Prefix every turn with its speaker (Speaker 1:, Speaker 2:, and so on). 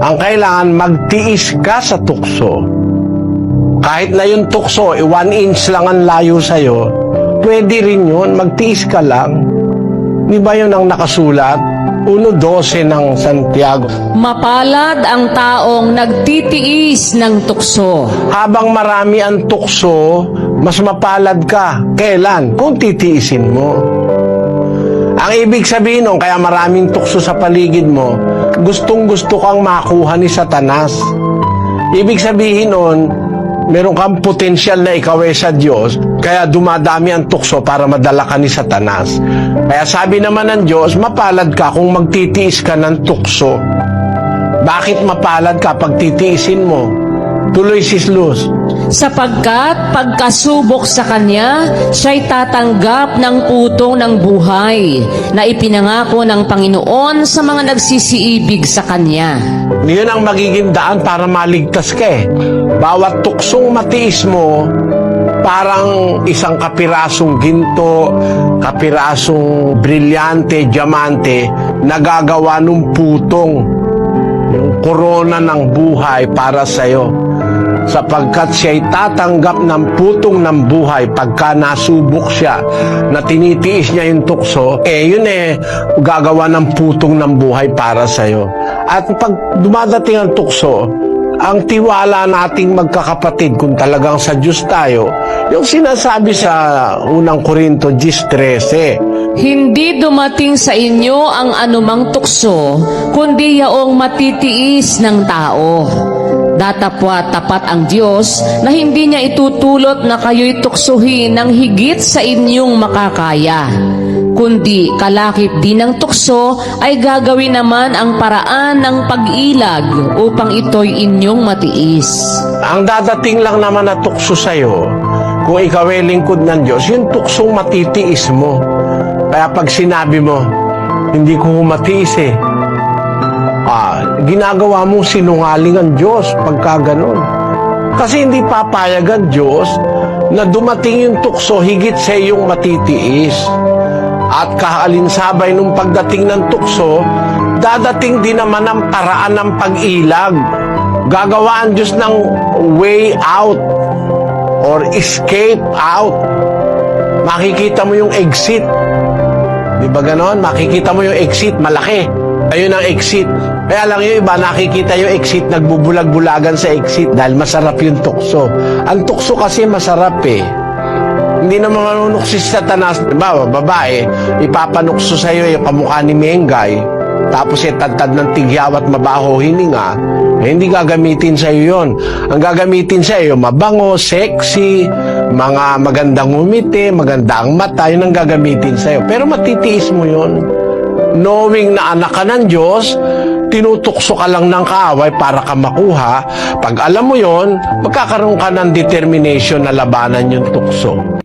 Speaker 1: Ang kailangan, magtiis ka sa tukso. Kahit na yung tukso, eh, one inch lang ang layo sa'yo, pwede rin yun, magtiis ka lang. Di ba yun ang nakasulat? 1.12 ng Santiago.
Speaker 2: Mapalad ang taong nagtitiis ng tukso.
Speaker 1: Habang marami ang tukso, mas mapalad ka. Kailan? Kung titiisin mo. Ang ibig sabihin nun, kaya maraming tukso sa paligid mo, gustong gusto kang makuha ni Satanas. Ibig sabihin nun, meron kang potensyal na ikaw ay sa Diyos, kaya dumadami ang tukso para madala ka ni Satanas. Kaya sabi naman ng Diyos, mapalad ka kung magtitiis ka ng tukso. Bakit mapalad ka pag titiisin mo? Tuloy si Luz.
Speaker 2: Sapagkat pagkasubok sa kanya, siya'y tatanggap ng putong ng buhay na ipinangako ng Panginoon sa mga nagsisiibig sa kanya.
Speaker 1: Yun ang magiging daan para maligtas ka eh. Bawat tuksong matiis mo, parang isang kapirasong ginto, kapirasong brilyante, diamante, nagagawa ng putong yung korona ng buhay para sa'yo. Sapagkat siya'y tatanggap ng putong ng buhay pagka nasubok siya na tinitiis niya yung tukso, eh yun eh, gagawa ng putong ng buhay para sa'yo. At pag dumadating ang tukso, ang tiwala nating magkakapatid kung talagang sa Diyos tayo, yung sinasabi sa unang Korinto 10.13,
Speaker 2: Hindi dumating sa inyo ang anumang tukso, kundi yaong matitiis ng tao. Datapwa tapat ang Diyos na hindi niya itutulot na kayo'y tuksuhin ng higit sa inyong makakaya. Kundi kalakip din ng tukso ay gagawin naman ang paraan ng pag-ilag upang ito'y inyong matiis.
Speaker 1: ang dadating lang naman na tukso sa'yo, kung ikaw ay lingkod ng Diyos, yung tuksong matitiis mo. Kaya pag sinabi mo, hindi ko matiis eh, ah, ginagawa mo sinungaling ang Diyos pagka ganun. Kasi hindi papayag ang Diyos na dumating yung tukso higit sa iyong matitiis. At kahalinsabay nung pagdating ng tukso, dadating din naman ang paraan ng pag-ilag. Gagawa ang Diyos ng way out or escape out. Makikita mo yung exit. Di ba ganon? Makikita mo yung exit, malaki. Ayun ang exit. Kaya lang yung iba, nakikita yung exit, nagbubulag-bulagan sa exit dahil masarap yung tukso. Ang tukso kasi masarap eh. Hindi naman manunok si Satanas. Diba, babae, ipapanukso sa iyo yung kamukha ni Mengay, tapos yung tantad ng tigyaw at mabaho hininga, eh, hindi gagamitin sa iyo yun. Ang gagamitin sa iyo, mabango, sexy, mga magandang umiti, magandang mata, yun ang gagamitin sa iyo. Pero matitiis mo yun. Knowing na anak ka ng Diyos, tinutukso ka lang ng kaaway para ka makuha. Pag alam mo yon, magkakaroon ka ng determination na labanan yung tukso.